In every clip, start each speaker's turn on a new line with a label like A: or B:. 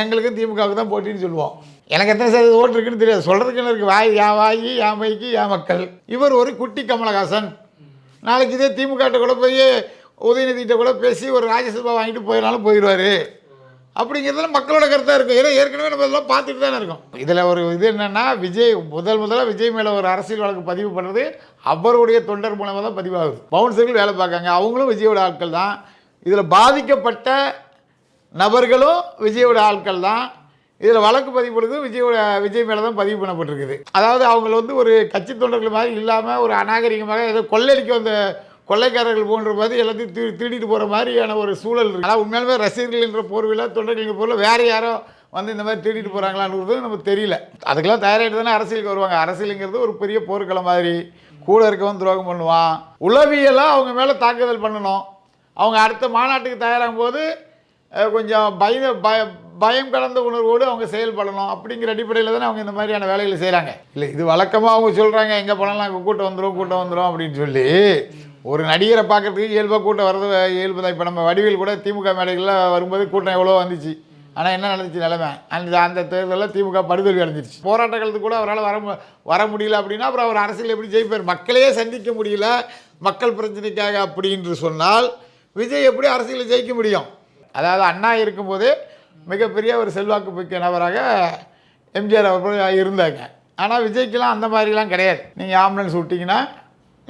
A: எங்களுக்கு திமுகவுக்கு தான் போட்டின்னு சொல்லுவோம். எனக்கு எத்தனை சதவீதம் ஓட்டு இருக்குன்னு தெரியாது. சொல்கிறதுக்கு என்ன இருக்குது வாய் என் வாய் என் மைக்கு என் மக்கள். இவர் ஒரு குட்டி கமலஹாசன். நாளைக்கு இதே திமுகட்ட கூட போய் உதயநிதிகிட்ட கூட பேசி ஒரு ராஜ்யசபா வாங்கிட்டு போயிடனாலும் போயிடுவார். அப்படிங்கிறதுல மக்களோட கருத்தாக இருக்கும். ஏன்னா ஏற்கனவே நம்ம இதெல்லாம் பார்த்துட்டு தானே இருக்கோம். இதில் ஒரு இது என்னென்னா விஜய் முதல் முதலாக விஜய் மேலே ஒரு அரசியல் வழக்கு பதிவு பண்ணுறது அவருடைய தொண்டர் மூலமாக தான் பதிவாகுது. பவுன்சர்கள் வேலை பார்க்காங்க. அவங்களும் விஜயோட ஆட்கள் தான். இதில் பாதிக்கப்பட்ட நபர்களும் விஜயோட ஆட்கள் தான் இதில் வழக்கு பதிவு பண்ணுறது விஜயோட விஜய் மேலே தான் பதிவு பண்ணப்பட்டிருக்குது. அதாவது அவங்கள வந்து ஒரு கட்சி தொண்டர்கள் மாதிரி இல்லாமல் ஒரு அநாகரிகமாக ஏதோ கொள்ளையடிக்க வந்த கொள்ளைக்காரர்கள் போன்ற மாதிரி எல்லாத்தையும் திரு திருடிட்டு போகிற மாதிரியான ஒரு சூழல் இருக்குது ஆனால் உண்மையாலுமே ரசிகர்கள் என்ற போர்வையில் தொண்டர்கள் போரில் வேறு யாரோ வந்து இந்த மாதிரி திருடிட்டு போகிறாங்களான்றது நமக்கு தெரியல. அதுக்கெல்லாம் தயாராகிட்டு தானே அரசியலுக்கு வருவாங்க. அரசியலுங்கிறது ஒரு பெரிய போர்க்களம் மாதிரி. கூட இருக்கவன் துரோகம் பண்ணுவான். உளவியெல்லாம் அவங்க மேலே தாக்குதல் பண்ணணும். அவங்க அடுத்த மாநாட்டுக்கு தயாராகும் போது கொஞ்சம் பய பய பயம் கலந்த உணர்வோடு அவங்க செயல்படணும் அப்படிங்கிற அடிப்படையில் தானே அவங்க இந்த மாதிரியான வேலைகளை செய்கிறாங்க இல்லை இது வழக்கமாக அவங்க சொல்கிறாங்க எங்கே போனாலும் நாங்கள் கூட்டம் வந்துடும் கூட்டம் வந்துடும் அப்படின்னு சொல்லி ஒரு நடிகரை பார்க்கறதுக்கு இயல்பாக கூட்டம் வர்றது இயல்பு தான் இப்போ நம்ம வடிவில் கூட திமுக மேடைகளில் வரும்போது கூட்டம் எவ்வளோ வந்துச்சு. ஆனால் என்ன நடந்துச்சு நிலைமை? அந்த அந்த தேர்தலில் திமுக படுதோல்வி அடைஞ்சிருச்சு. போராட்ட காலத்துக்கு கூட அவரால் வர மு- வர முடியல அப்படின்னா அப்புறம் அவர் அரசியல் எப்படி ஜெயிப்பார்? மக்களையே சந்திக்க முடியல. மக்கள் பிரச்சனைக்காக அப்படின்னு சொன்னால் விஜய் எப்படி அரசியலில் ஜெயிக்க முடியும்? அதாவது அண்ணா இருக்கும்போது மிகப்பெரிய ஒரு செல்வாக்கு மிக்க நபராக எம்ஜிஆர் அவர்கள் இருந்தாங்க. ஆனால் விஜய்க்கெலாம் அந்த மாதிரிலாம் கிடையாது. நீங்கள் ஆம்புலன்ஸ் விட்டிங்கன்னா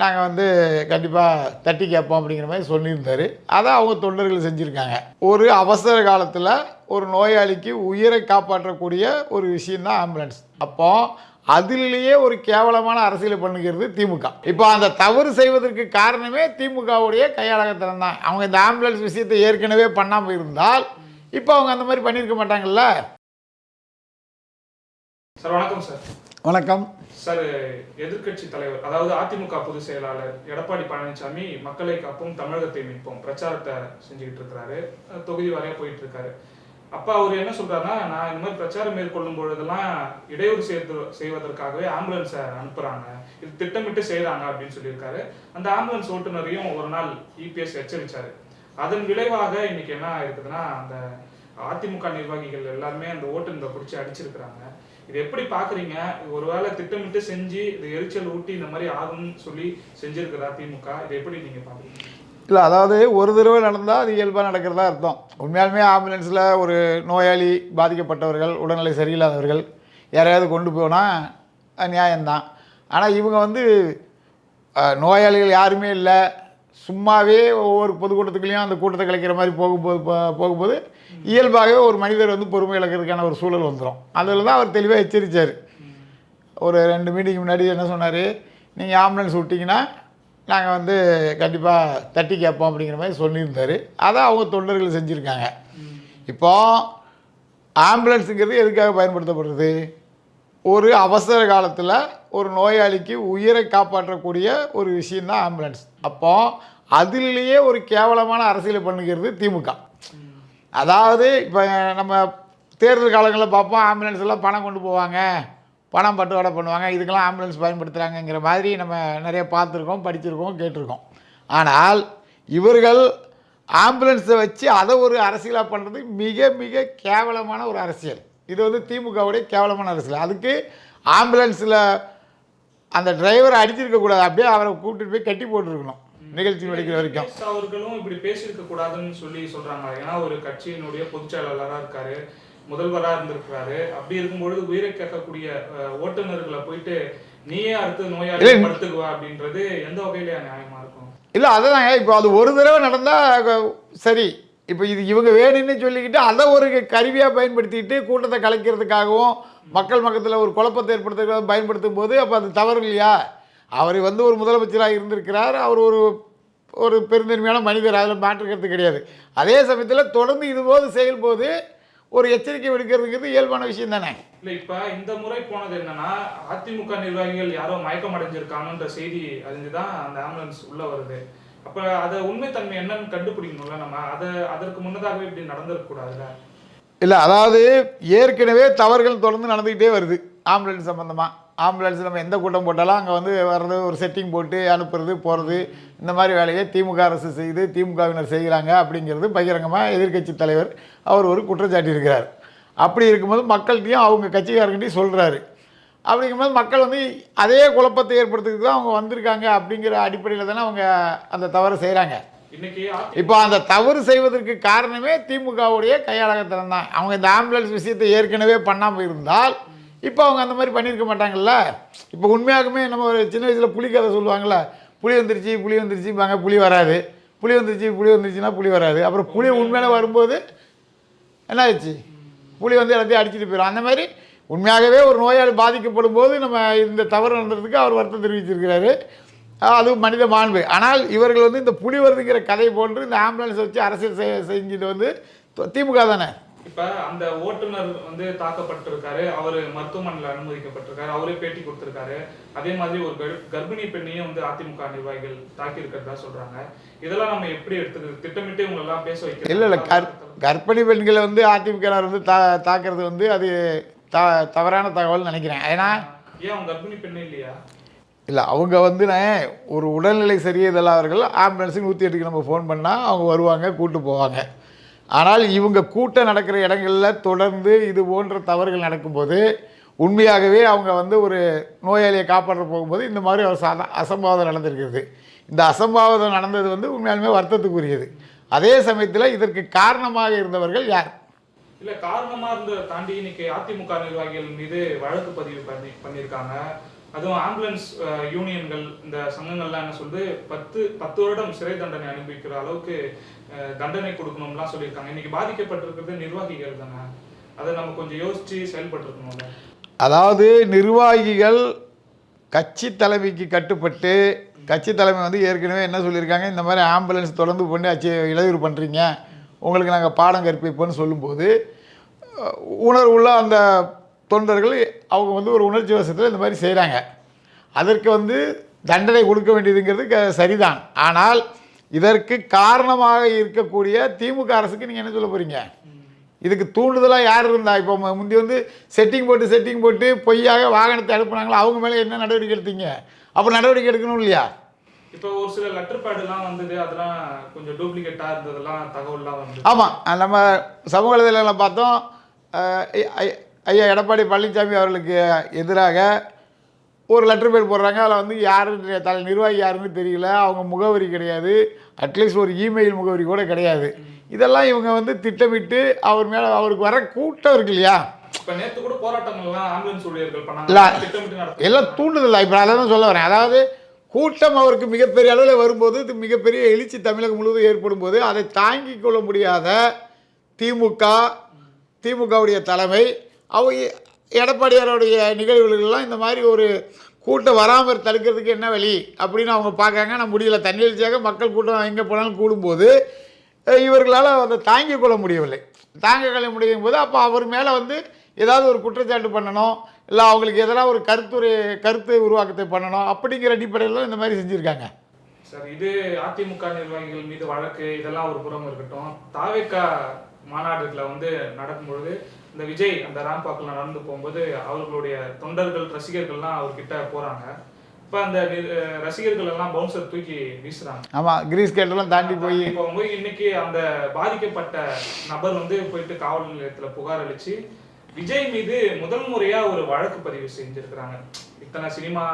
A: நாங்கள் வந்து கண்டிப்பாக தட்டி கேட்போம் அப்படிங்கிற மாதிரி சொல்லியிருந்தார். அதை அவங்க தொண்டர்கள் செஞ்சுருக்காங்க. ஒரு அவசர காலத்தில் ஒரு நோயாளிக்கு உயிரை காப்பாற்றக்கூடிய ஒரு விஷயந்தான் ஆம்புலன்ஸ். அப்போது அதிலேயே ஒரு கேவலமான அரசியலை பண்ணுகிறது திமுக. இப்போ அந்த தவறு செய்வதற்கு காரணமே திமுகவுடைய கையாளகத்தனம் தான். அவங்க இந்த ஆம்புலன்ஸ் விஷயத்தை ஏற்கனவே பண்ணாமல் இருந்தால் இப்போ அவங்க அந்த மாதிரி பண்ணியிருக்க மாட்டாங்கல்ல?
B: சார் வணக்கம் சார்.
A: வணக்கம்.
B: சார் எதிர்க்கட்சி தலைவர் அதாவது அதிமுக பொதுச் செயலாளர் எடப்பாடி பழனிசாமி மக்களை காப்போம் தமிழகத்தை மீட்போம் பிரச்சாரத்தை செஞ்சுக்கிட்டு இருக்கிறாரு. தொகுதி வரையா போயிட்டு இருக்காரு. அப்பா அவர் என்ன சொல்றாருன்னா நான் இந்த மாதிரி பிரச்சாரம் மேற்கொள்ளும் பொழுதெல்லாம் இடையூறு செய்து செய்வதற்காகவே ஆம்புலன்ஸை அனுப்புறாங்க. இது திட்டமிட்டு செய்யறாங்க அப்படின்னு சொல்லியிருக்காரு. அந்த ஆம்புலன்ஸ் ஓட்டுநரையும் ஒரு நாள் இபிஎஸ் எச்சரிச்சாரு. அதன் விளைவாக இன்னைக்கு என்ன இருக்குதுன்னா அந்த அதிமுக நிர்வாகிகள் எல்லாருமே அந்த ஓட்டுநரை பிடிச்சி அடிச்சிருக்கிறாங்க. இது எப்படி பாக்குறீங்க? ஒருவேளை திட்டமிட்டு செஞ்சு இது எரிச்சல் ஊட்டி இந்த மாதிரி ஆகும்னு சொல்லி செஞ்சிருக்கிறா திமுக? இதை எப்படி நீங்க பாக்குறீங்க?
A: இல்லை அதாவது ஒரு தடவை நடந்தால் அது இயல்பாக நடக்கிறதா அர்த்தம். உண்மையாலுமே ஆம்புலன்ஸில் ஒரு நோயாளி பாதிக்கப்பட்டவர்கள் உடல்நிலை சரியில்லாதவர்கள் யாரையாவது கொண்டு போனால் நியாயம்தான். ஆனால் இவங்க வந்து நோயாளிகள் யாருமே இல்லை. சும்மாவே ஒவ்வொரு பொதுக்கூட்டத்துக்குள்ளேயும் அந்த கூட்டத்தை கலைக்கிற மாதிரி போகும்போது போகும்போது இயல்பாகவே ஒரு மனிதர் வந்து பொறுமை இழக்கிறதுக்கான ஒரு சூழல் வந்துடும் அதில் தான் அவர் தெளிவாக எச்சரித்தார் ஒரு ரெண்டு மீட்டிங் முன்னாடி என்ன சொன்னார்? நீங்கள் ஆம்புலன்ஸ் விட்டிங்கன்னா நாங்கள் வந்து கண்டிப்பாக தட்டி கேட்போம் அப்படிங்கிற மாதிரி சொல்லியிருந்தார். அதை அவங்க தொண்டர்கள் செஞ்சுருக்காங்க. இப்போ ஆம்புலன்ஸுங்கிறது எதுக்காக பயன்படுத்தப்படுறது? ஒரு அவசர காலத்தில் ஒரு நோயாளிக்கு உயிரை காப்பாற்றக்கூடிய ஒரு விஷயந்தான் ஆம்புலன்ஸ். அப்போ அதிலேயே ஒரு கேவலமான அரசியலை பண்ணுகிறது திமுக. அதாவது இப்போ நம்ம தேர்தல் காலங்களில் பார்ப்போம் ஆம்புலன்ஸ் எல்லாம் பணம் கொண்டு போவாங்க. பணம் பட்டுவாடை பண்ணுவாங்க. இதுக்கெல்லாம் ஆம்புலன்ஸ் பயன்படுத்துகிறாங்கங்கிற மாதிரி நம்ம நிறைய பார்த்துருக்கோம் படிச்சிருக்கோம் கேட்டிருக்கோம். ஆனால் இவர்கள் ஆம்புலன்ஸை வச்சு அதை ஒரு அரசியலாக பண்ணுறது மிக மிக கேவலமான ஒரு அரசியல். இது வந்து திமுகவுடைய கேவலமான அரசியல். அதுக்கு ஆம்புலன்ஸில் அந்த டிரைவரை அடிச்சிருக்க கூடாது. அப்படியே அவரை கூப்பிட்டு போய் கட்டி போட்டுருக்கணும். நிகழ்ச்சி முடிக்கிற வரைக்கும்.
B: அவர்களும் இப்படி பேசியிருக்க கூடாதுன்னு சொல்லி சொல்றாங்க. ஏன்னா ஒரு கட்சியினுடைய பொதுச் இருக்காரு. முதல்வரா இருந்திருக்கிறாரு. அப்படி இருக்கும்பொழுது உயிரை கேட்கக்கூடிய ஓட்டுநர்களை போயிட்டு நீயே அடுத்து நோயாளி. படுத்துக்குவா அப்படின்றது எந்த வகையில நியாயமா இருக்கும்?
A: இல்லை அதுதாங்க இப்போ அது ஒரு தடவை நடந்தால் சரி. இப்போ இது இவங்க வேணும்னு சொல்லிக்கிட்டு அதை ஒரு கருவியாக பயன்படுத்திக்கிட்டு கூட்டத்தை கலைக்கிறதுக்காகவும் மக்கள் மக்கத்தில் ஒரு குழப்பத்தை ஏற்படுத்துறதுக்காக பயன்படுத்தும் போது அப்போ அது தவறு இல்லையா? அவர் வந்து ஒரு முதலமைச்சராக இருந்திருக்கிறார். அவர் ஒரு ஒரு பெருந்தன்மையான மனிதர். அதில் மாற்றுக்கிறது கிடையாது. அதே சமயத்தில் தொடர்ந்து இதுபோது செயல்போது ஒரு எச்சரிக்கை விடுக்கிறதுங்கிறது இயல்பான விஷயம் தானே?
B: இல்ல இப்ப இந்த முறை போனது என்னன்னா அதிமுக நிர்வாகிகள் யாரோ மயக்கம் அடைஞ்சிருக்காங்கன்ற செய்தி அறிஞ்சுதான் அந்த ஆம்புலன்ஸ் உள்ள வருது. அப்ப அத உண்மைத்தன்மை என்னன்னு கண்டுபிடிக்கணும்ல நம்ம. அத அதற்கு முன்னதாகவே இப்படி நடந்திருக்க கூடாதுல்ல?
A: இல்லை அதாவது ஏற்கனவே தவறுகள் தொடர்ந்து நடந்துக்கிட்டே வருது ஆம்புலன்ஸ் சம்மந்தமாக ஆம்புலன்ஸ் நம்ம எந்த கூட்டம் போட்டாலும் அங்கே வந்து வர்றது ஒரு செட்டிங் போட்டு அனுப்புறது போகிறது இந்த மாதிரி வேலையை திமுக அரசு செய்து திமுகவினர் செய்கிறாங்க அப்படிங்கிறது பகிரங்கமாக எதிர்க்கட்சி தலைவர் அவர் ஒரு குற்றச்சாட்டி இருக்கிறார் அப்படி இருக்கும்போது மக்கள்கிட்டையும் அவங்க கட்சிக்காரங்கிட்டையும் சொல்கிறாரு அப்படிங்கும்போது மக்கள் வந்து அதே குழப்பத்தை ஏற்படுத்துறதுக்கு தான் அவங்க வந்திருக்காங்க அப்படிங்கிற அடிப்படையில் தானே அவங்க அந்த தவறை செய்கிறாங்க இப்போ அந்த தவறு செய்வதற்கு காரணமே திமுகவுடைய கையாளகத்தனம் தான் அவங்க இந்த ஆம்புலன்ஸ் விஷயத்தை ஏற்கனவே பண்ணாமல் இருந்தால் இப்போ அவங்க அந்த மாதிரி பண்ணியிருக்க மாட்டாங்கல்ல? இப்போ உண்மையாகவே நம்ம ஒரு சின்ன வயசில் புலி கதை சொல்லுவாங்கள்ல புளி வந்துருச்சு புலி வந்துருச்சுப்பாங்க புலி வராது. புலி வந்துருச்சு புளி வந்துருச்சுன்னா புலி வராது. அப்புறம் புலி உண்மையில வரும்போது என்ன ஆச்சு புலி வந்து எல்லாத்தையும் அடிச்சிட்டு போயிடும். அந்த மாதிரி உண்மையாகவே ஒரு நோயாளி பாதிக்கப்படும் போது நம்ம இந்த தவறு நடந்ததுக்கு அவர் வருத்தம் தெரிவிச்சிருக்கிறாரு. அதுவும் மனித மாண்பு. ஆனால் இவர்கள் வந்து இந்த புலி வருதுங்கிற கதை போன்று இந்த ஆம்புலன்ஸ் வச்சு அரசியல் செய்- செஞ்சுட்டு வந்து திமுக தானே?
B: இப்ப அந்த ஓட்டுநர் வந்து தாக்கப்பட்டிருக்காரு அவரு மருத்துவமனையில் அனுமதிக்கப்பட்டிருக்காரு அவரே பேட்டி கொடுத்திருக்காரு. அதே மாதிரி ஒரு கர்- கர்ப்பிணி பெண்ணையும் வந்து அதிமுக நிர்வாகிகள் தாக்கி இருக்கிறதா சொல்றாங்க. இதெல்லாம் நம்ம எப்படி எடுத்துக்கிறது? திட்டமிட்டு இவங்க எல்லாம் பேச வைக்கிறது?
A: இல்லை இல்லை கற் கர்ப்பிணி பெண்களை வந்து அதிமுகவினர் வந்து தா தாக்குறது வந்து அது த தவறான தகவல்னு நினைக்கிறேன். ஏன்னா
B: ஏன் அவங்க கர்ப்பிணி பெண்ணே இல்லையா?
A: இல்லை அவங்க வந்து நான் ஒரு உடல்நிலை சரியில்லாதவர்கள் ஆம்புலன்ஸுக்கு நூற்றி எட்டுக்கு நம்ம ஃபோன் பண்ணால் அவங்க வருவாங்க கூட்டு போவாங்க. ஆனால் இவங்க கூட்டம் நடக்கிற இடங்களில் தொடர்ந்து இது போன்ற தவறுகள் நடக்கும்போது உண்மையாகவே அவங்க வந்து ஒரு நோயாளியை காப்பாற்ற போகும்போது இந்த மாதிரி ஒரு சாதா அசம்பாவிதம் நடந்திருக்கிறது. இந்த அசம்பாவிதம் நடந்தது வந்து உண்மையாலுமே வருத்தத்துக்குரியது. அதே சமயத்தில் இதற்கு காரணமாக இருந்தவர்கள் யார்?
B: இல்லை காரணமாக இருந்த தாண்டி இன்னைக்கு அதிமுக நிர்வாகிகள் மீது வழக்கு பதிவு பண்ணி பண்ணியிருக்காங்க. அதுவும் ஆம்புலன்ஸ் யூனியன்கள் இந்த சங்கங்கள்லாம் என்ன சொல்லுது பத்து பத்து வருடம் சிறை தண்டனை அனுபவிக்கிற அளவுக்கு தண்டனை கொடுக்கணும்லாம் சொல்லியிருக்காங்க. இன்னைக்கு பாதிக்கப்பட்டிருக்கிறது நிர்வாகிகள் தானே. அதை நம்ம கொஞ்சம் யோசிச்சு செயல்பட்டுருக்கணும்ல.
A: அதாவது நிர்வாகிகள் கட்சி தலைமைக்கு கட்டுப்பட்டு கட்சி தலைமை வந்து ஏற்கனவே என்ன சொல்லியிருக்காங்க? இந்த மாதிரி ஆம்புலன்ஸ் தொடர்ந்து பண்ணி அச்சு இடையூறு பண்ணுறீங்க உங்களுக்கு நாங்கள் பாடம் கற்பிப்போம்னு சொல்லும்போது உணர்வுள்ள அந்த தொண்டர்கள் அவங்க வந்து ஒரு உணர்ச்சி வசத்தில் இந்த மாதிரி செய்கிறாங்க அதற்கு வந்து தண்டனை கொடுக்க வேண்டியதுங்கிறது க- சரிதான். ஆனால் இதற்கு காரணமாக இருக்கக்கூடிய திமுக அரசுக்கு நீங்கள் என்ன சொல்ல போகிறீங்க இதுக்கு தூண்டுதலாக யார் இருந்தா? இப்போ முந்தி வந்து செட்டிங் போட்டு செட்டிங் போட்டு பொய்யாக வாகனத்தை அனுப்புனாங்களோ? அவங்க மேலே என்ன நடவடிக்கை எடுத்தீங்க? அப்போ நடவடிக்கை எடுக்கணும் இல்லையா?
B: இப்போ ஒரு சில லெட்டர் பேடுலாம் வந்தது. அதெல்லாம் கொஞ்சம் டூப்ளிகேட்டா இருந்ததெல்லாம் தகவல்லாம் வந்து
A: ஆமாம் நம்ம சமூக வலைதளங்களில் பார்த்தோம். ஐயா எடப்பாடி பழனிசாமி அவர்களுக்கு எதிராக ஒரு லெட்டர் பேர் போடுறாங்க. அதில் வந்து யாருன்னு தலை நிர்வாகி யாருன்னு தெரியல. அவங்க முகவரி கிடையாது. அட்லீஸ்ட் ஒரு இமெயில் முகவரி கூட கிடையாது. இதெல்லாம் இவங்க வந்து திட்டமிட்டு அவர் மேலே அவருக்கு வர கூட்டம் இருக்கு இல்லையா? எல்லாம் தூண்டுதல்? இப்போ அதை தான் சொல்ல வரேன். அதாவது கூட்டம் அவருக்கு மிகப்பெரிய அளவில் வரும்போது இது மிகப்பெரிய எழுச்சி தமிழகம் முழுவதும் ஏற்படும் போது அதை தாங்கிக் கொள்ள முடியாத திமுக திமுகவுடைய தலைமை அவங்க எடப்பாடியாருடைய நிகழ்வுகளெல்லாம் இந்த மாதிரி ஒரு கூட்டம் வராமல் தடுக்கிறதுக்கு என்ன வழி அப்படின்னு அவங்க பார்க்காங்க நான் முடியல. தன்னெழுச்சியாக மக்கள் கூட்டம் எங்கே போனாலும் கூடும்போது இவர்களால் அதை தாங்கிக் கொள்ள முடியவில்லை. தாங்கிக் கொள்ள முடியும் போது அப்போ அவர் மேலே வந்து ஏதாவது ஒரு குற்றச்சாட்டு பண்ணணும். இல்லை அவங்களுக்கு எதனா ஒரு கருத்துரை கருத்து உருவாக்கத்தை பண்ணணும் அப்படிங்கிற அடிப்படையில் இந்த மாதிரி செஞ்சுருக்காங்க.
B: சார் இது அதிமுக நிர்வாகிகள் மீது வழக்கு இதெல்லாம் ஒரு புறம் இருக்கட்டும். தாவேக்கா மாநாடுல வந்து நடக்கும்பொழுது இந்த விஜய் அந்த ராம்பாக்கில் நடந்து போகும்போது அவர்களுடைய தொண்டர்கள் ரசிகர்கள்லாம் அவர்கிட்ட போறாங்க. இப்ப அந்த ரசிகர்கள் எல்லாம் பவுன்சர் தூக்கி வீசுறாங்க.
A: ஆமாம் கிரீஸ் கேட்டெல்லாம் தாண்டி போய்
B: இப்போ போய் இன்னைக்கு அந்த பாதிக்கப்பட்ட நபர் வந்து போயிட்டு காவல் நிலையத்துல புகார் அளிச்சு விஜய் மீது முதல் முறையா ஒரு வழக்கு பதிவு செஞ்சிருக்கிறாங்க. இத்தனை சினிமா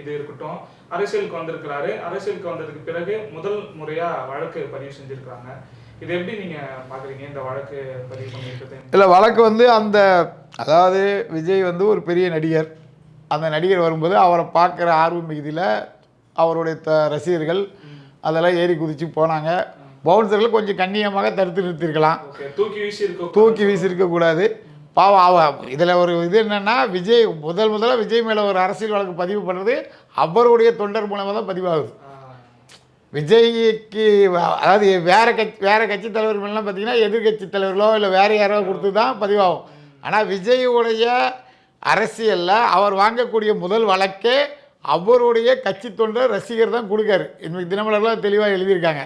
B: இது இருக்கட்டும் அரசியலுக்கு வந்திருக்கிறாரு. அரசியலுக்கு வந்ததுக்கு பிறகு முதல் முறையா வழக்கு பதிவு செஞ்சிருக்கிறாங்க. இது எப்படி நீங்க பாக்குறீங்க? இந்த வழக்கு பதிவு பண்ணியிருக்கிறது
A: இல்லை வழக்கு வந்து அந்த அதாவது விஜய் வந்து ஒரு பெரிய நடிகர். அந்த நடிகர் வரும்போது அவரை பார்க்குற ஆர்வம் மிகுதியில் அவருடைய த ரசிகர்கள் அதெல்லாம் ஏறி குதித்து போனாங்க. பவுன்சர்கள் கொஞ்சம் கண்ணியமாக தடுத்து நிறுத்தியிருக்கலாம்.
B: ஓகே தூக்கி வீசி
A: தூக்கி வீசியிருக்கக்கூடாது. பாவம் அவ இதில் ஒரு இது என்னென்னா விஜய் முதல் முதல்ல விஜய் மேலே ஒரு அரசியல் வழக்கு பதிவு பண்ணுறது அவருடைய தொண்டர் மூலமாக தான் பதிவாகுது. விஜய்க்கு அதாவது வேறு கட்சி வேறு கட்சி தலைவர் மேலாம் பார்த்தீங்கன்னா எதிர்கட்சி தலைவர்களோ இல்லை வேறு யாரோ கொடுத்து தான் பதிவாகும். ஆனால் விஜயுடைய அரசியலில் அவர் வாங்கக்கூடிய முதல் வழக்கே அவருடைய கட்சி தொண்டர் ரசிகர் தான் கொடுக்காரு. இன்னைக்கு தினமலர்லாம் தெளிவாக எழுதியிருக்காங்க.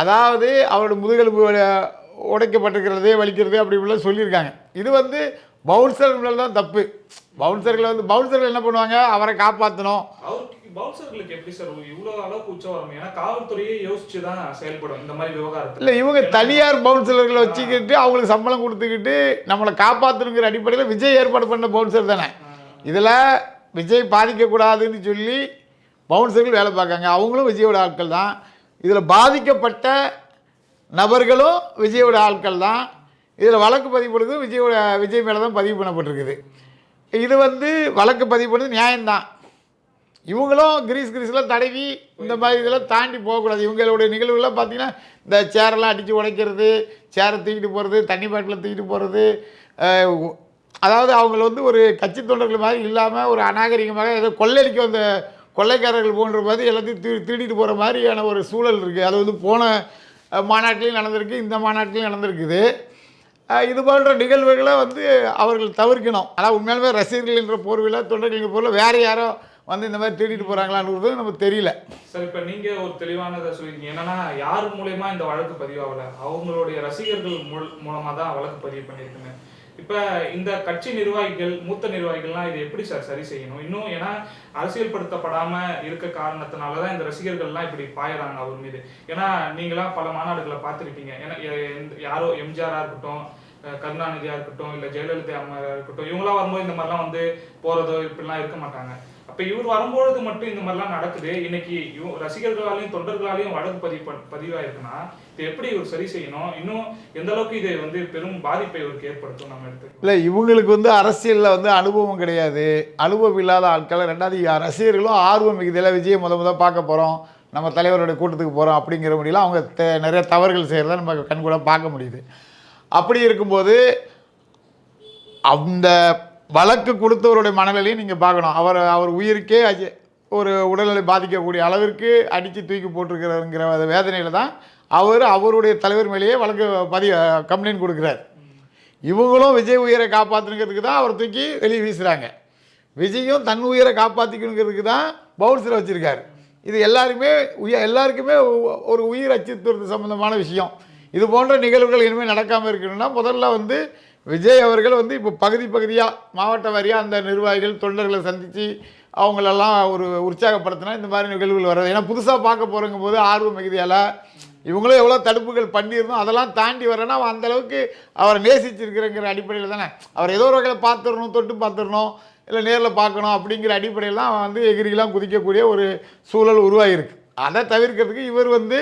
A: அதாவது அவரோட முதுகெலும்பு உடைக்கப்பட்டிருக்கிறதே வலிக்கிறது அப்படி இப்படிலாம் சொல்லியிருக்காங்க. இது வந்து பவுன்சர்கள் மேலே தான் தப்பு. பவுன்சர்கள் வந்து பவுன்சர்கள் என்ன பண்ணுவாங்க? அவரை காப்பாற்றணும்
B: பவுன்சர்களுக்கு எப்படி சார் இவ்வளவு அளவுக்கு உச்சம் வரும் ஏன்னா காவல்துறையே யோசிச்சு தான் செயல்படும் இந்த மாதிரி விவகாரத்துல.
A: இல்லை இவங்க தனியார் பவுன்சர்களை வச்சுக்கிட்டு அவங்களுக்கு சம்பளம் கொடுத்துக்கிட்டு நம்மளை காப்பாற்றணுங்கிற அடிப்படையில் விஜய் ஏற்பாடு பண்ண பவுன்சர் தானே. இதில் விஜய் பாதிக்கக்கூடாதுன்னு சொல்லி பவுன்சர்கள் வேலை பார்க்காங்க. அவங்களும் விஜயோட ஆட்கள் தான். இதில் பாதிக்கப்பட்ட நபர்களும் விஜயோட ஆட்கள் தான். இதில் வழக்கு பதிவு பண்ணுறது விஜயோட விஜய் மேலே தான் பதிவு பண்ணப்பட்டிருக்குது. இது வந்து வழக்கு பதிவு பண்ணது நியாயம்தான். இவங்களும் கிரீஸ் கிரீஸ்லாம் தடவி இந்த மாதிரி இதெல்லாம் தாண்டி போகக்கூடாது. இவங்களுடைய நிகழ்வுகள்லாம் பார்த்தீங்கன்னா இந்த சேரெல்லாம் அடித்து உடைக்கிறது சேரை தூக்கிட்டு போகிறது தண்ணி பாட்டில் தூக்கிட்டு போகிறது அதாவது அவங்கள வந்து ஒரு கட்சி தொண்டர்கள் மாதிரி இல்லாமல் ஒரு அநாகரிகமாக ஏதோ கொள்ளையடிக்க வந்த கொள்ளைக்காரர்கள் போன்ற மாதிரி எல்லாத்தையும் திரு திருடிட்டு போகிற மாதிரியான ஒரு சூழல் இருக்குது அது வந்து போன மாநாட்டிலையும் நடந்திருக்கு இந்த மாநாட்டிலையும் நடந்திருக்குது. இது போன்ற நிகழ்வுகளை வந்து அவர்கள் தவிர்க்கணும். ஆனால் உண்மையாலுமே ரசிகர்கள் என்ற போர்வில் தொண்டர்கள் என்ற போர்வில் வேறு யாரோ வந்து இந்த மாதிரி திருடிட்டு போகிறாங்களான்றது நமக்கு தெரியல.
B: சார் இப்போ நீங்கள் ஒரு தெளிவானதை சொல்லியிருக்கீங்க. என்னன்னா யார் மூலயமா இந்த வழக்கு பதிவாகல? அவங்களுடைய ரசிகர்கள் மூல்- மூலமாக தான் வழக்கு பதிவு பண்ணியிருக்குங்க இப்போ இந்த கட்சி நிர்வாகிகள் மூத்த நிர்வாகிகள்லாம் இதை எப்படி சார் சரி செய்யணும்? இன்னும் ஏன்னா அரசியல்படுத்தப்படாமல் இருக்க காரணத்தினாலதான் இந்த ரசிகர்கள்லாம் இப்படி பாயறாங்க அவர் மீது. ஏன்னா நீங்களாம் பல மாநாடுகளை பார்த்துருப்பீங்க. ஏன்னா யாரோ எம்ஜிஆராக இருக்கட்டும் கருணாநிதியாக கருணாநிதியா இருக்கட்டும் இல்ல ஜெயலலிதா அம்மாரா இருக்கட்டும் இவங்களாம் வரும்போது இந்த மாதிரிலாம் வந்து போறதோ இப்படிலாம் இருக்க மாட்டாங்க. அப்ப இவர் வரும்பொழுது மட்டும் இந்த மாதிரிலாம் நடக்குது. இன்னைக்கு இவ- ரசிகர்களாலையும் தொண்டர்களாலையும் வழக்கு பதிவு பண்- பதிவாயிருக்குன்னா இது எப்படி இவர் சரி செய்யணும்? இன்னும் எந்த அளவுக்கு இது வந்து பெரும் பாதிப்பை இவருக்கு ஏற்படுத்தும் நம்ம எடுத்து
A: இல்லை இவங்களுக்கு வந்து அரசியலில் வந்து அனுபவம் கிடையாது. அனுபவம் இல்லாத ஆட்கள் ரெண்டாவது ரசிகர்களும் ஆர்வம் மிகுதியில் விஜய் முத முத பார்க்க போகிறோம் நம்ம தலைவருடைய கூட்டத்துக்கு போகிறோம் அப்படிங்கிற முடியல அவங்க நிறைய தவறுகள் செய்கிறத நம்ம கண்கூட பார்க்க முடியுது. அப்படி இருக்கும்போது அந்த வழக்கு கொடுத்தவருடைய மனநிலையும் நீங்கள் பார்க்கணும். அவர் அவர் உயிருக்கே ஒரு உடல்நிலை பாதிக்கக்கூடிய அளவிற்கு அடித்து தூக்கி போட்டிருக்கிறங்கிற வேதனையில் தான் அவர் அவருடைய தலைவர் மேலேயே வழக்கு பதிவு கம்ப்ளைண்ட் கொடுக்குறார். இவங்களும் விஜய் உயிரை காப்பாற்றணுங்கிறதுக்கு தான் அவர் தூக்கி வெளியே வீசுகிறாங்க விஜயும் தன் உயிரை காப்பாற்றிக்கணுங்கிறதுக்கு தான் பவுன்சரை வச்சுருக்காரு. இது எல்லாருமே உய எல்லாருக்குமே ஒரு உயிர் அச்சுறுத்துறது சம்மந்தமான விஷயம். இது போன்ற நிகழ்வுகள் இனிமேல் நடக்காமல் இருக்கணும்னா முதல்ல வந்து விஜய் அவர்கள் வந்து இப்போ பகுதி பகுதியாக மாவட்ட வாரியாக அந்த நிர்வாகிகள் தொண்டர்களை சந்தித்து அவங்களெல்லாம் ஒரு உற்சாகப்படுத்தினா இந்த மாதிரி நிகழ்வுகள் வராது ஏன்னா புதுசாக பார்க்க போகிறங்க போது ஆர்வம் மிகுதியால் இவங்களும் எவ்வளோ தடுப்புகள் பண்ணியிருந்தோம் அதெல்லாம் தாண்டி வரேன்னா அவன் அந்த அளவுக்கு அவரை நேசிச்சிருக்கிறங்கிற அடிப்படையில் தானே. அவர் ஏதோ ஒரு வகையில் பார்த்துடணும் தொட்டு பார்த்துடணும் இல்லை நேரில் பார்க்கணும் அப்படிங்கிற அடிப்படையில் தான் அவன் வந்து எகிரிலாம் குதிக்கக்கூடிய ஒரு சூழல் உருவாகிருக்கு அதை தவிர்க்கிறதுக்கு இவர் வந்து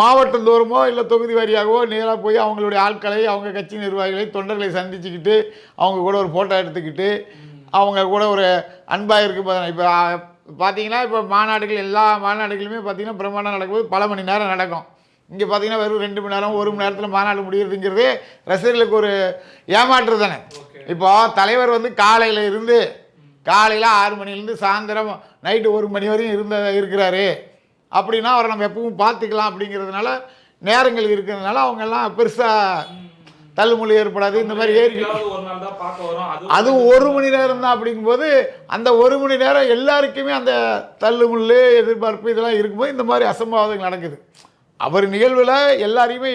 A: மாவட்டந்தோறுமோ இல்லை தொகுதி வாரியாகவோ நேராக போய் அவங்களுடைய ஆட்களை அவங்க கட்சி நிர்வாகிகளை தொண்டர்களை சந்திச்சுக்கிட்டு அவங்க கூட ஒரு ஃபோட்டோ எடுத்துக்கிட்டு அவங்க கூட ஒரு அன்பாக இருக்கு இப்போ பார்த்தீங்கன்னா இப்போ மாநாடுகள் எல்லா மாநாடுகளுமே பார்த்தீங்கன்னா பிரம்மாண்டம் நடக்கும்போது பல மணி நேரம் நடக்கும். இங்கே பார்த்தீங்கன்னா வெறும் ரெண்டு மணி நேரம் ஒரு மணி நேரத்தில் மாநாடு முடியுறதுங்கிறது ரசிகர்களுக்கு ஒரு ஏமாற்று தானே. இப்போ தலைவர் வந்து காலையில் இருந்து காலையில் ஆறு மணிலேருந்து சாயந்தரம் நைட்டு ஒரு மணி வரையும் இருந்த இருக்கிறாரு. அப்படின்னா அவரை நம்ம எப்பவும் பார்த்துக்கலாம் அப்படிங்கிறதுனால நேரங்கள் இருக்கிறதுனால அவங்கெல்லாம் பெருசாக தள்ளுமொழி ஏற்படாது. இந்த மாதிரி ஏறி
B: அது
A: ஒரு மணி நேரம் தான் அப்படிங்கும்போது அந்த ஒரு மணி நேரம் எல்லாருக்குமே அந்த தள்ளுமுள்ளு எதிர்பார்ப்பு இதெல்லாம் இருக்கும்போது இந்த மாதிரி அசம்பாவிதங்கள் நடக்குது. அவர் நிகழ்வில் எல்லாரையுமே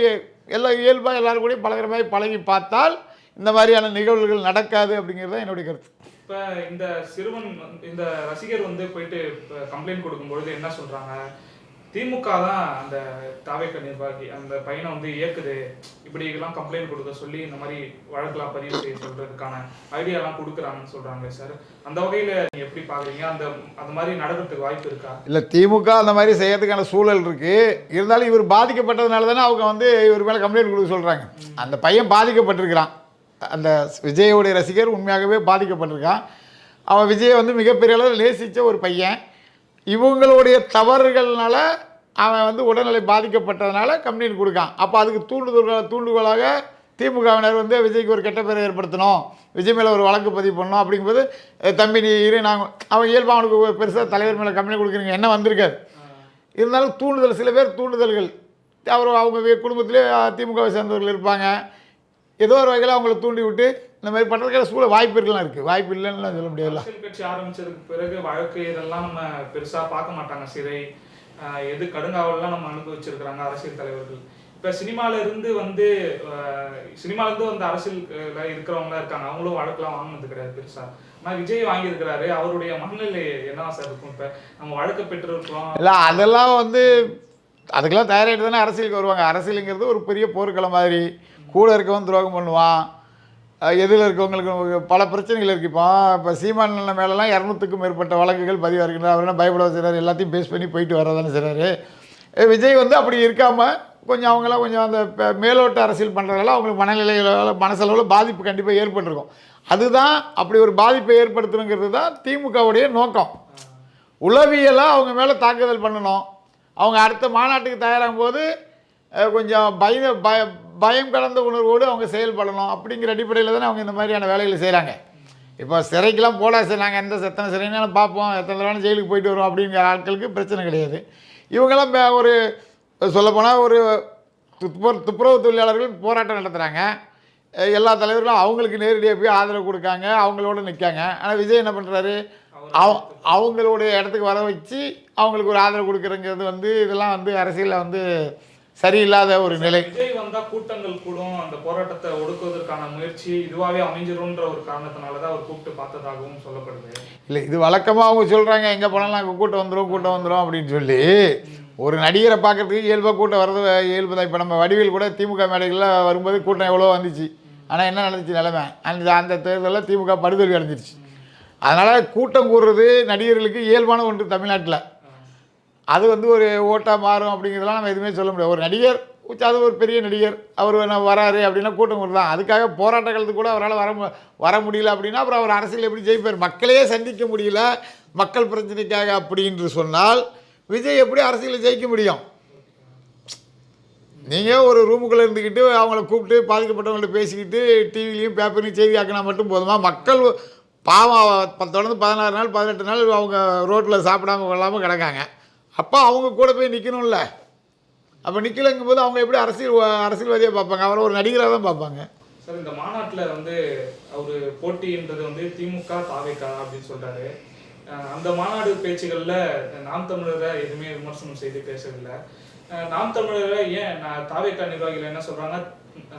A: எல்லா இயல்பாக எல்லாரும் கூடயும் பழகுற மாதிரி பழகி பார்த்தால் இந்த மாதிரியான நிகழ்வுகள் நடக்காது அப்படிங்கிறது தான் என்னுடைய கருத்து.
B: இப்ப இந்த சிறுவன் இந்த ரசிகர் வந்து போயிட்டு கம்ப்ளைண்ட் கொடுக்கும்பொழுது என்ன சொல்றாங்க? திமுக தான் அந்த தாவேக்க நிர்வாகி அந்த பையனை வந்து இயக்குது. இப்படி எல்லாம் கம்ப்ளைண்ட் கொடுக்க சொல்லி இந்த மாதிரி வழக்கெல்லாம் பதிவு செய்ய சொல்றதுக்கான ஐடியாலாம் கொடுக்குறாங்கன்னு சொல்றாங்க சார். அந்த வகையில நீங்க எப்படி பாக்குறீங்க? அந்த அந்த மாதிரி நடக்கிறதுக்கு வாய்ப்பு இருக்கா?
A: இல்லை திமுக அந்த மாதிரி செய்யறதுக்கான சூழல் இருக்குது இருந்தாலும் இவர் பாதிக்கப்பட்டதுனால தானே அவங்க வந்து இவர் மேலே கம்ப்ளைண்ட் கொடுக்க சொல்கிறாங்க அந்த பையன் பாதிக்கப்பட்டிருக்கிறான். அந்த விஜயோடைய ரசிகர் உண்மையாகவே பாதிக்கப்பட்டிருக்கான் அவன் விஜயை வந்து மிகப்பெரிய அளவில் நேசித்த ஒரு பையன். இவங்களுடைய தவறுகள்னால அவன் வந்து உடல்நிலை பாதிக்கப்பட்டதுனால கம்ப்ளைண்ட் கொடுக்கான். அப்போ அதுக்கு தூண்டுதல்களாக தூண்டுகோலாக திமுகவினர் வந்து விஜய்க்கு ஒரு கெட்ட பேரை ஏற்படுத்தணும். விஜய் மேலே ஒரு வழக்கு பதிவு பண்ணணும் அப்படிங்கும்போது தம்பி நீ இரு நாங்கள் அவன் இயல்பாக அவனுக்கு பெருசாக தலைவர் மேலே கம்ப்ளைண்ட் கொடுக்குறீங்க. என்ன வந்திருக்காது இருந்தாலும் தூண்டுதல் சில பேர் தூண்டுதல்கள். அவர் அவங்க குடும்பத்திலே திமுகவை சேர்ந்தவர்கள் இருப்பாங்க. ஏதோ ஒரு வகையில் அவங்கள தூண்டி விட்டு இந்த மாதிரி பண்ணுறதுக்கான சூழல் வாய்ப்பு இருக்கலாம் இருக்குது வாய்ப்பு இல்லைன்னு சொல்ல முடியல
B: அரசியல் கட்சி ஆரம்பிச்சதுக்கு பிறகு வழக்கு இதெல்லாம் நம்ம பெருசா பார்க்க மாட்டாங்க. சிறை எது கடுங்காவல்லாம் நம்ம அனுபவிச்சிருக்கிறாங்க அரசியல் தலைவர்கள். இப்ப சினிமால இருந்து வந்து சினிமால இருந்து வந்து அரசியல் இருக்கிறவங்களா இருக்காங்க. அவங்களும் வழக்கெல்லாம் வாங்கினது கிடையாது பெருசா. ஆனா விஜய் வாங்கியிருக்கிறாரு. அவருடைய மனநிலை என்ன சார் இருக்கும்? இப்ப நம்ம வழக்கு பெற்றிருக்கிறோம்.
A: இல்லை அதெல்லாம் வந்து அதுக்கெல்லாம் தயாராகிட்டு தானே அரசியலுக்கு வருவாங்க. அரசியலுங்கிறது ஒரு பெரிய போர்க்களம் மாதிரி. கூட இருக்கவன் துரோகம் பண்ணுவான். எதில் இருக்கவங்களுக்கு பல பிரச்சனைகள் இருக்குது இப்போ இப்போ சீமான் மேலெலாம் இரநூத்துக்கும் மேற்பட்ட வழக்குகள் பதிவாக இருக்கின்றன அவர் என்ன பயப்பட வச்சுறாரு எல்லாத்தையும் பேஸ் பண்ணி போயிட்டு வரதானே செய்கிறாரு விஜய் வந்து அப்படி இருக்காமல் கொஞ்சம் அவங்களாம் கொஞ்சம் அந்த மேலோட்ட அரசியல் பண்ணுறதால அவங்களுக்கு மனநிலையில் மனசளவில் பாதிப்பு கண்டிப்பாக ஏற்பட்டிருக்கும். அதுதான் அப்படி ஒரு பாதிப்பை ஏற்படுத்தணுங்கிறது தான் திமுகவுடைய நோக்கம். உளவியலாக அவங்க மேலே தாக்குதல் பண்ணணும். அவங்க அடுத்த மாநாட்டுக்கு தயாராகும் போது கொஞ்சம் பய பய பயம் கலந்த உணர்வோடு அவங்க செயல்படணும் அப்படிங்கிற அடிப்படையில் தானே அவங்க இந்த மாதிரியான வேலைகளை செய்கிறாங்க இப்போ சிறைக்கெலாம் போடா சரி நாங்கள் எந்த எத்தனை சிறைனாலும் பார்ப்போம் எத்தனை தடவை ஜெயிலுக்கு போயிட்டு வரோம் அப்படிங்கிற ஆட்களுக்கு பிரச்சனை கிடையாது. இவங்கெல்லாம் ஒரு சொல்லப்போனால் ஒரு துப்புர துப்புரவு தொழிலாளர்கள் போராட்டம் நடத்துகிறாங்க எல்லா தலைவர்களும் அவங்களுக்கு நேரடியாக போய் ஆதரவு கொடுக்காங்க அவங்களோட நிற்காங்க ஆனால் விஜய் என்ன பண்ணுறாரு அவ அவங்களுடைய இடத்துக்கு வர வச்சு அவங்களுக்கு ஒரு ஆதரவு கொடுக்குறங்கிறது வந்து இதெல்லாம் வந்து அரசியலில் வந்து சரியில்லாத ஒரு நிலை.
B: வந்தா கூட்டங்கள் கூடும். அந்த போராட்டத்தை ஒடுக்குவதற்கான முயற்சி இதுவாவே அமைஞ்சிரும்ன்ற ஒரு காரணத்தினாலதான் அவர் கூப்பிட்டு பார்த்ததாகவும் சொல்லப்படுது.
A: இல்லை இது வழக்கமாக அவங்க சொல்கிறாங்க எங்கே போனாலும் அங்கே கூட்டம் வந்துடும் கூட்டம் வந்துடும் அப்படின்னு சொல்லி ஒரு நடிகரை பார்க்கறதுக்கு இயல்பாக கூட்டம் வர்றது இயல்பு தான். இப்போ நம்ம வடிவேல் கூட திமுக மேடைகளில் வரும்போது கூட்டம் எவ்வளோ வந்துச்சு. ஆனால் என்ன நடந்துச்சு நிலைமை? அந்த அந்த தேர்தலில் திமுக படுதோல்வி அடைஞ்சிருச்சு. அதனால் கூட்டம் கூடுறது நடிகர்களுக்கு இயல்பான ஒன்று தமிழ்நாட்டில். அது வந்து ஒரு ஓட்டாக மாறும் அப்படிங்கிறதெல்லாம் நம்ம எதுவுமே சொல்ல முடியாது. ஒரு நடிகர் அது ஒரு பெரிய நடிகர் அவர் நான் வராரு அப்படின்னா கூட்டம் கூடுதான் தான். அதுக்காக போராட்ட காலத்துக்கு கூட அவரால் வர மு- வர முடியல அப்படின்னா அப்புறம் அவர் அரசியல் எப்படி ஜெயிப்பார்? மக்களையே சந்திக்க முடியல. மக்கள் பிரச்சனைக்காக அப்படின்னு சொன்னால் விஜய் எப்படி அரசியலில் ஜெயிக்க முடியும்? நீங்கள் ஒரு ரூமுக்குள்ளே இருந்துக்கிட்டு அவங்கள கூப்பிட்டு பாதிக்கப்பட்டவங்கள்ட்ட பேசிக்கிட்டு டிவிலையும் பேப்பர்லையும் செய்தி ஆக்கினா மட்டும் போதுமா? மக்கள் பாவம் தொடர்ந்து பதினாறு நாள் பதினெட்டு நாள் அவங்க ரோட்டில் சாப்பிடாம கொள்ளாமல் கிடக்காங்க. அப்போ அவங்க கூட போய் நிற்கணும்ல அப்போ நிற்கலங்கும் போது அவங்க எப்படி அரசியல் அரசியல்வாதியாக பார்ப்பாங்க? அவரை ஒரு நடிகராக தான் பார்ப்பாங்க.
B: சார் இந்த மாநாட்டில் வந்து அவர் போட்டின்றது வந்து திமுக தாவேக்கா அப்படின்னு சொல்கிறாரு அந்த மாநாடு பேச்சுகளில் நாம் தமிழரை எதுவுமே விமர்சனம் செய்து பேசவில்லை. நாம் தமிழரை ஏன் நான் தாவேக்கா நிர்வாகிகள் என்ன சொல்கிறாங்கன்னா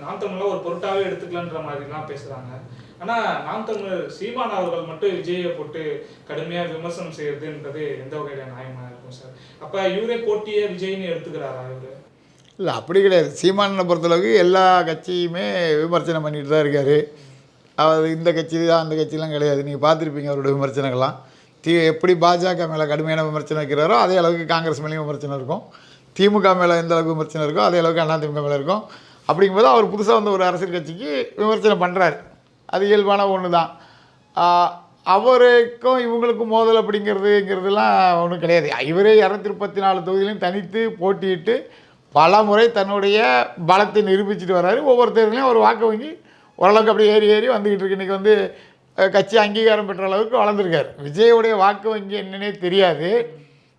B: நாம் தமிழரை ஒரு பொருட்டாகவே எடுத்துக்கலன்ற மாதிரிலாம் பேசுகிறாங்க ஆனா நாம் தமிழ் சீமான் அவர்கள் மட்டும் விஜயை போட்டு கடுமையா விமர்சனம் செய்யறதுன்றது எந்த வகையில நியாயமா இருக்கும் சார் அப்ப இவரே போட்டியே விஜய்னு எடுத்துக்கிறாரா இவரு?
A: இல்லை அப்படி கிடையாது. சீமானனை பொறுத்தளவுக்கு எல்லா கட்சியுமே விமர்சனம் பண்ணிட்டு தான் இருக்கார். அவர் இந்த கட்சி தான் அந்த கட்சிலாம் கிடையாது. நீங்கள் பார்த்துருப்பீங்க அவரோட விமர்சனங்கள்லாம். தி எப்படி பாஜக மேலே கடுமையான விமர்சனம் வைக்கிறாரோ அதே அளவுக்கு காங்கிரஸ் மேலேயும் விமர்சனம் இருக்கும். திமுக மேலே எந்த அளவுக்கு விமர்சனம் இருக்கோ அதே அளவுக்கு அதிமுக மேலே இருக்கும். அப்படிங்கும்போது அவர் புதுசாக வந்த ஒரு அரசியல் கட்சிக்கு விமர்சனம் பண்ணுறாரு அது இயல்பான ஒன்று தான் அவருக்கும் இவங்களுக்கும் மோதல் அப்படிங்கிறதுங்கிறதுலாம் ஒன்றும் கிடையாது. இவரே இரநூத்தி முப்பத்தி நாலு தொகுதியிலையும் தனித்து போட்டியிட்டு பல முறை தன்னுடைய பலத்தை நிரூபிச்சுட்டு வர்றாரு ஒவ்வொரு தேர்தலையும் ஒரு வாக்கு வங்கி ஓரளவுக்கு அப்படியே ஏறி ஏறி வந்துக்கிட்டு இருக்கு. இன்றைக்கி வந்து கட்சி அங்கீகாரம் பெற்ற அளவுக்கு வளர்ந்துருக்கார். விஜயோடைய வாக்கு வங்கி என்னன்னே தெரியாது.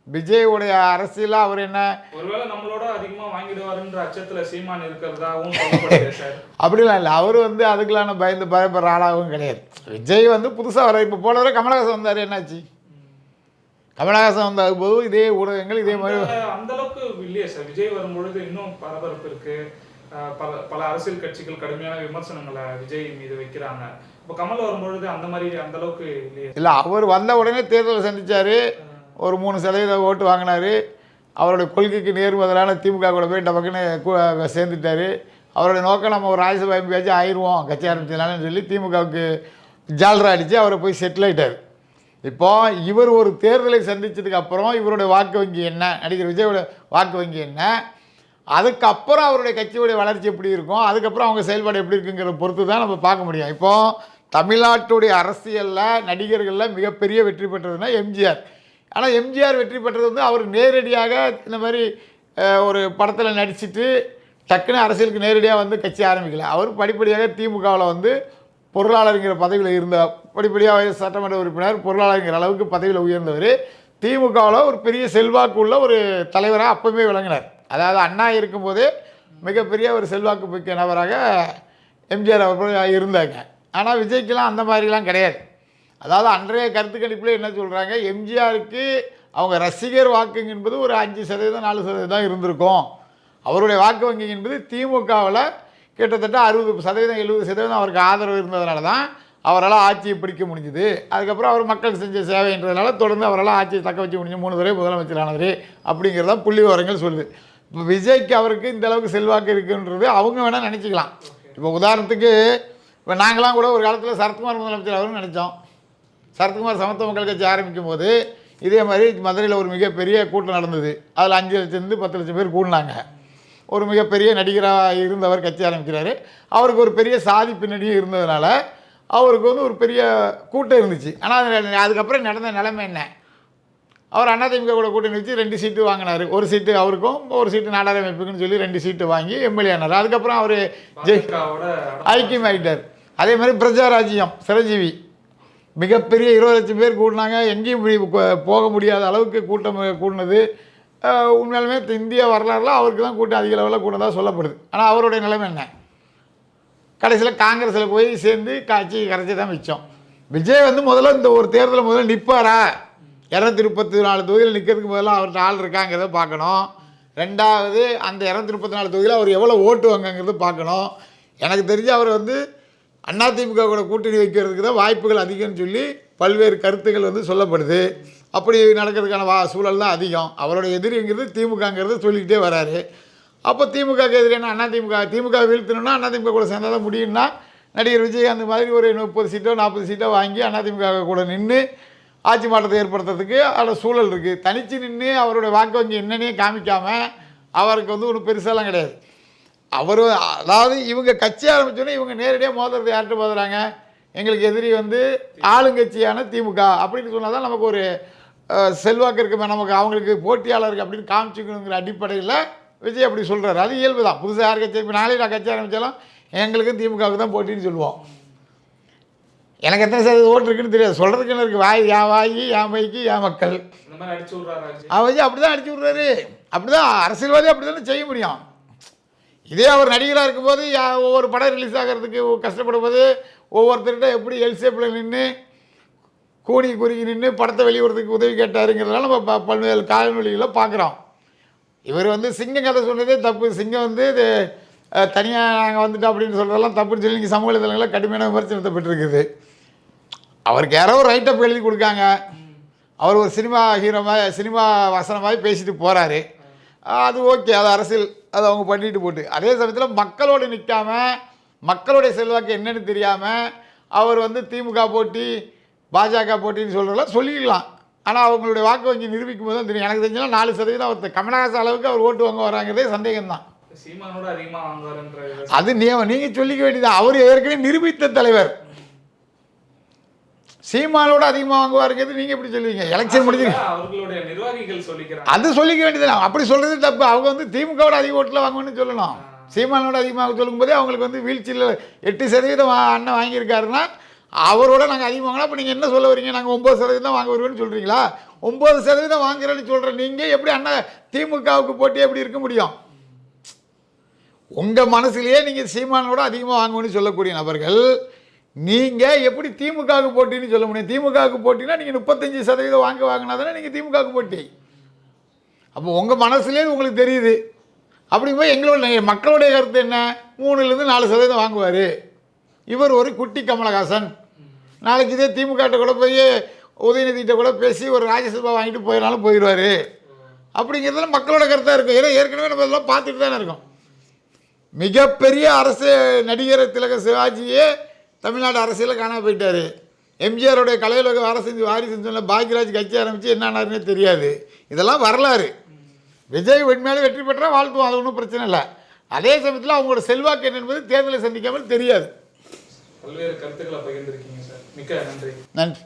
A: விஜயோடைய அரசியலாக அவர் என்ன?
B: ஒருவேளை நம்மளோட அதிகமா வாங்கிடுவாருன்ற அச்சத்துல சீமான் இருக்கிறதாவும் சொல்லப்படுது சார்.
A: அப்படிலாம் இல்லை. அவர் வந்து அதுக்கெல்லாம் பயந்து பயப்படுற ஆளாகவும் கிடையாது. விஜய் வந்து புதுசாக வர இப்போ போன தடவை கமலஹாசன் வந்தார் என்னாச்சு? கமலஹாசன் வந்த போது இதே ஊடகங்கள் இதே மாதிரி.
B: அந்த- அளவுக்கு இல்லையே சார். விஜய் வரும்பொழுது இன்னும் பரபரப்பு இருக்கு. பல பல அரசியல் கட்சிகள் கடுமையான விமர்சனங்களை விஜய் மீது வைக்கிறாங்க. இப்போ கமல் வரும்பொழுது அந்த மாதிரி அந்த அளவுக்கு இல்லையே.
A: இல்லை அவர் வந்த உடனே தேர்தலை சந்திச்சார். ஒரு மூணு சதவீத ஓட்டு வாங்கினார். அவருடைய கொள்கைக்கு நேர்மதலான திமுக கூட போய் டபக்குன்னு சேர்ந்துட்டார். அவருடைய நோக்கம் நம்ம ஒரு ராஜ்யசபா எம்பியாச்சும் ஆயிடுவோம் கட்சி ஆரம்பிச்சதுனாலன்னு சொல்லி திமுகவுக்கு ஜால்ரா அடித்து அவரை போய் செட்டில் ஆயிட்டார். இப்போ இவர் ஒரு தேர்தலை சந்தித்ததுக்கப்புறம் இவருடைய வாக்கு வங்கி என்ன? நடிகர் விஜயோட வாக்கு வங்கி என்ன? அதுக்கப்புறம் அவருடைய கட்சியுடைய வளர்ச்சி எப்படி இருக்கும்? அதுக்கப்புறம் அவங்க செயல்பாடு எப்படி இருக்குங்கிறத பொறுத்து தான் நம்ம பார்க்க முடியும். இப்போது தமிழ்நாட்டுடைய அரசியலில் நடிகர்களில் மிகப்பெரிய வெற்றி பெற்றதுன்னா எம்ஜிஆர். ஆனால் எம்ஜிஆர் வெற்றி பெற்றது வந்து அவர் நேரடியாக இந்த மாதிரி ஒரு படத்தில் நடிச்சிட்டு டக்குன்னு அரசியலுக்கு நேரடியாக வந்து கட்சி ஆரம்பிக்கல. அவர் படிப்படியாக திமுகவில் வந்து பொருளாளருங்கிற பதவியில் இருந்த படிப்படியாக சட்டமன்ற உறுப்பினர் பொருளாளருங்கிற அளவுக்கு பதவியில் உயர்ந்தவர். திமுகவில் ஒரு பெரிய செல்வாக்கு உள்ள ஒரு தலைவராக அப்பவுமே விளங்கினார். அதாவது அண்ணா இருக்கும்போதே மிகப்பெரிய ஒரு செல்வாக்கு மிக்க நபராக எம்ஜிஆர் அவர்கள் இருந்தாங்க ஆனால் விஜய்க்கெலாம் அந்த மாதிரிலாம் கிடையாது. அதாவது அன்றைய கருத்து கணிப்பில் என்ன சொல்கிறாங்க எம்ஜிஆருக்கு அவங்க ரசிகர் வாக்குங்க என்பது ஒரு அஞ்சு சதவீதம் நாலு சதவீதம் தான் இருந்திருக்கும். அவருடைய வாக்கு வங்கி என்பது திமுகவில் கிட்டத்தட்ட அறுபது சதவீதம் எழுபது சதவீதம் அவருக்கு ஆதரவு இருந்ததுனால தான் அவரால் ஆட்சியை பிடிக்க முடிஞ்சுது. அதுக்கப்புறம் அவர் மக்கள் செஞ்ச சேவைன்றதுனால தொடர்ந்து அவரால் ஆட்சியை தக்க வச்சு முடிஞ்சு மூணு தடவை முதலமைச்சரானவர் அப்படிங்கிறத புள்ளி விவரங்கள் சொல்லுது. இப்போ விஜய்க்கு அவருக்கு இந்த அளவுக்கு செல்வாக்கு இருக்குன்றது அவங்க வேணால் நினச்சிக்கலாம். இப்போ உதாரணத்துக்கு இப்போ நாங்களாம் கூட ஒரு காலத்தில் சரத்குமார் முதலமைச்சர் அவரும் நினச்சோம். சரத்குமார் சமத்துவ மக்கள் கட்சி ஆரம்பிக்கும் போது இதே மாதிரி மதுரையில் ஒரு மிகப்பெரிய கூட்டம் நடந்தது. அதில் அஞ்சு லட்சத்துலேருந்து பத்து லட்சம் பேர் கூடினாங்க. ஒரு மிகப்பெரிய நடிகராக இருந்தவர் கட்சி ஆரம்பிக்கிறாரு. அவருக்கு ஒரு பெரிய சாதி பின்னணியும் இருந்ததுனால அவருக்கு வந்து ஒரு பெரிய கூட்டம் இருந்துச்சு. ஆனால் அதுக்கப்புறம் நடந்த நிலைமை என்ன? அவர் அதிமுக கூட கூட்டணி வச்சு ரெண்டு சீட்டு வாங்கினார். ஒரு சீட்டு அவருக்கும் ஒரு சீட்டு நாடார் அமைப்புக்குன்னு சொல்லி ரெண்டு சீட்டு வாங்கி எம்எல்ஏ ஆனார். அதுக்கப்புறம் அவர் ஜெய் ஐக்கியம் ஆகிட்டார் அதே மாதிரி பிரஜாராஜ்யம் சிரஞ்சீவி. மிகப்பெரிய இருபது லட்சம் பேர் கூடினாங்க. எங்கேயும் போ- போக முடியாத அளவுக்கு கூட்டம் கூடினது. உண்மையாலுமே இந்திய வரலாறுல அவருக்கு தான் கூட்டம் அதிக லெவலில் கூடதாக சொல்லப்படுது. ஆனால் அவருடைய நிலைமை என்ன? கடைசியில் காங்கிரஸில் போய் சேர்ந்து காட்சி கரைச்சி தான் மிச்சம். விஜய் வந்து முதல்ல இந்த ஒரு தேர்தலில் முதல்ல நிற்பாரா இரநூத்தி முப்பத்தி நாலு தொகுதியில் நிற்கிறதுக்கு முதல்ல அவர்கிட்ட ஆள் இருக்காங்கிறத பார்க்கணும். ரெண்டாவது அந்த இரநூத்தி முப்பத்தி நாலு தொகுதியில் அவர் எவ்வளோ ஓட்டு வாங்கங்கிறது பார்க்கணும். எனக்கு தெரிஞ்சு அவர் வந்து அதிமுக கூட கூட்டணி வைக்கிறதுக்கு தான் வாய்ப்புகள் அதிகம்னு சொல்லி பல்வேறு கருத்துக்கள் வந்து சொல்லப்படுது. அப்படி நடக்கிறதுக்கான வா சூழல் தான் அதிகம். அவரோட எதிரிங்கிறது திமுகங்கிறத சொல்லிக்கிட்டே வராரு. அப்போ திமுகக்கு எதிரான அண்ணா திமுக திமுக வீழ்த்தணும்னா அண்ணா திமுக கூட சேர்ந்தால் தான் முடியும்னா நடிகர் விஜய் அந்த மாதிரி ஒரு முப்பது சீட்டோ நாற்பது சீட்டோ வாங்கி அண்ணா திமுக கூட நின்று ஆட்சி மாற்றத்தை ஏற்படுத்துறதுக்கு அதில் சூழல் இருக்குது தனித்து நின்று அவருடைய வாக்கு வங்கி என்னன்னே காமிக்காமல் அவருக்கு வந்து ஒன்றும் பெருசாலாம் கிடையாது. அவர் அதாவது இவங்க கட்சி ஆரம்பிச்சோன்னே இவங்க நேரடியாக மோதுறது யார்கிட்ட மோதுறாங்க? எங்களுக்கு எதிரி வந்து ஆளுங்கட்சியான திமுக அப்படின்னு சொன்னால் தான் நமக்கு ஒரு செல்வாக்கு இருக்குமே நமக்கு அவங்களுக்கு போட்டியாளருக்கு அப்படின்னு காமிச்சிக்கணுங்கிற அடிப்படையில் விஜய் அப்படி சொல்கிறாரு அது இயல்பு தான் புதுசாக யார் கட்சி இப்போ நாளைக்கு நான் கட்சி ஆரம்பித்தாலும் எங்களுக்கும் திமுகவுக்கு தான் போட்டின்னு சொல்லுவோம். எனக்கு எத்தனை சதவீதம் ஓட்டு இருக்குன்னு தெரியாது. சொல்கிறதுக்கு என்ன இருக்குது வாய் என் வாய் என் மைக்கு என் மக்கள். அவர் அப்படி தான் அடிச்சு விட்றாரு அப்படி தான் அரசியல்வாதி அப்படி தானே செய்ய முடியும். இதே அவர் நடிகராக இருக்கும்போது யா- ஒவ்வொரு படம் ரிலீஸ் ஆகிறதுக்கு கஷ்டப்படும் போது ஒவ்வொருத்தர்கிட்ட எப்படி எல்சேப்பில் நின்று கூடி குறுகி நின்று படத்தை வெளியிடுறதுக்கு உதவி கேட்டாருங்கிறதுனால நம்ம ப- பல்வேறு காணொலிகளை பார்க்குறோம். இவர் வந்து சிங்கம் கதை சொன்னதே தப்பு. சிங்கம் வந்து இது தனியாக நாங்கள் வந்துட்டோம் அப்படின்னு சொல்கிறதெல்லாம் தப்புன்னு சொல்லி இங்கே சமூக இதழங்களில் கடுமையான விமர்சனத்தைப்பட்டிருக்குது அவருக்கு யாரோ ஒரு ரைட்டப் எழுதி கொடுக்காங்க. அவர் ஒரு சினிமா ஹீரோ மாதிரி சினிமா வசனமாகி பேசிட்டு போகிறாரு அது ஓகே அது அரசியல். அது அவங்க பண்ணிட்டு போட்டு. அதே சமயத்தில் மக்களோடு நிற்காம மக்களுடைய செல்வாக்கு என்னன்னு தெரியாமல் அவர் வந்து திமுக போட்டி பாஜக போட்டின்னு சொல்கிறதெல்லாம் சொல்லிக்கலாம் ஆனால் அவங்களுடைய வாக்கு வங்கி நிரூபிக்கும் போது தெரியும். எனக்கு தெரிஞ்சாலும் நாலு சதவீதம் அவர் கமலஹாசன் அளவுக்கு அவர் ஓட்டு வாங்க வராங்கிறதே சந்தேகம்தான். அது நீ நீங்கள் சொல்லிக்க வேண்டியது அவர் ஏற்கனவே நிரூபித்த தலைவர். சீமானோட அதிகமாக வாங்குவாருங்கிறது நீங்கள் எப்படி சொல்லுவீங்க? எலெக்ஷன் முடிஞ்சு அது சொல்லிக்க வேண்டியது அப்படி சொல்கிறது தப்பு. அவங்க வந்து திமுகவோட அதிக ஓட்டில் வாங்கணும்னு சொல்லணும். சீமானோட அதிகமாக சொல்லும்போதே அவங்களுக்கு வந்து வீழ்ச்சியில் எட்டு சதவீதம் அண்ணன் வாங்கியிருக்காருன்னா அவரோட நாங்கள் அதிகம் வாங்கினா அப்போ நீங்கள் என்ன சொல்ல வரீங்க? நாங்கள் ஒம்பது சதவீதம் வாங்க வருவோம்னு சொல்கிறீங்களா ஒம்பது சதவீதம் வாங்குறேன்னு சொல்கிற நீங்கள் எப்படி அண்ணன் திமுகவுக்கு போட்டி எப்படி இருக்க முடியும்? உங்கள் மனசுலயே நீங்கள் சீமானோட அதிகமாக வாங்குவோன்னு சொல்லக்கூடிய நபர்கள் நீங்கள் எப்படி திமுகவுக்கு போட்டின்னு சொல்ல முடியும். திமுகவுக்கு போட்டினா நீங்கள் முப்பத்தஞ்சு சதவீதம் வாங்க வாங்கினா தானே நீங்கள் திமுகவுக்கு போட்டி. அப்போ உங்கள் மனசுலேயே உங்களுக்கு தெரியுது. அப்படிங்கும்போது எங்களோட மக்களுடைய கருத்து என்ன? மூணுலேருந்து நாலு சதவீதம் வாங்குவார். இவர் ஒரு குட்டி கமலஹாசன். நாளைக்கு இதே திமுகட்ட கூட போய் உதயநிதிட்ட கூட பேசி ஒரு ராஜ்யசபா வாங்கிட்டு போயிடனாலும் போயிடுவார். அப்படிங்கிறதுல மக்களோட கருத்தாக இருக்கும். ஏன்னா ஏற்கனவே நம்ம இதெல்லாம் பார்த்துட்டு தானே இருக்கோம். மிகப்பெரிய அரசு நடிகர் திலக சிவாஜியே தமிழ்நாடு அரசியலில் காணாம போயிட்டார். எம்ஜிஆருடைய கலையுலக வாரசு வாரிசுன்னு சொன்ன பாக்யராஜ் கட்சி ஆரம்பித்து என்ன ஆனாருன்னே தெரியாது. இதெல்லாம் வரலாறு. விஜய் உண்மையாலே வெற்றி பெற்றால் வாழ்த்துவோம் அது ஒன்றும் பிரச்சனை இல்லை. அதே சமயத்தில் அவங்களோட செல்வாக்கு என்ன என்பது தேர்தலை சந்திக்காமல் தெரியாது.
B: பல்வேறு கருத்துக்களை பகிர்ந்திருக்கீங்க சார். மிக்க நன்றி.
A: நன்றி.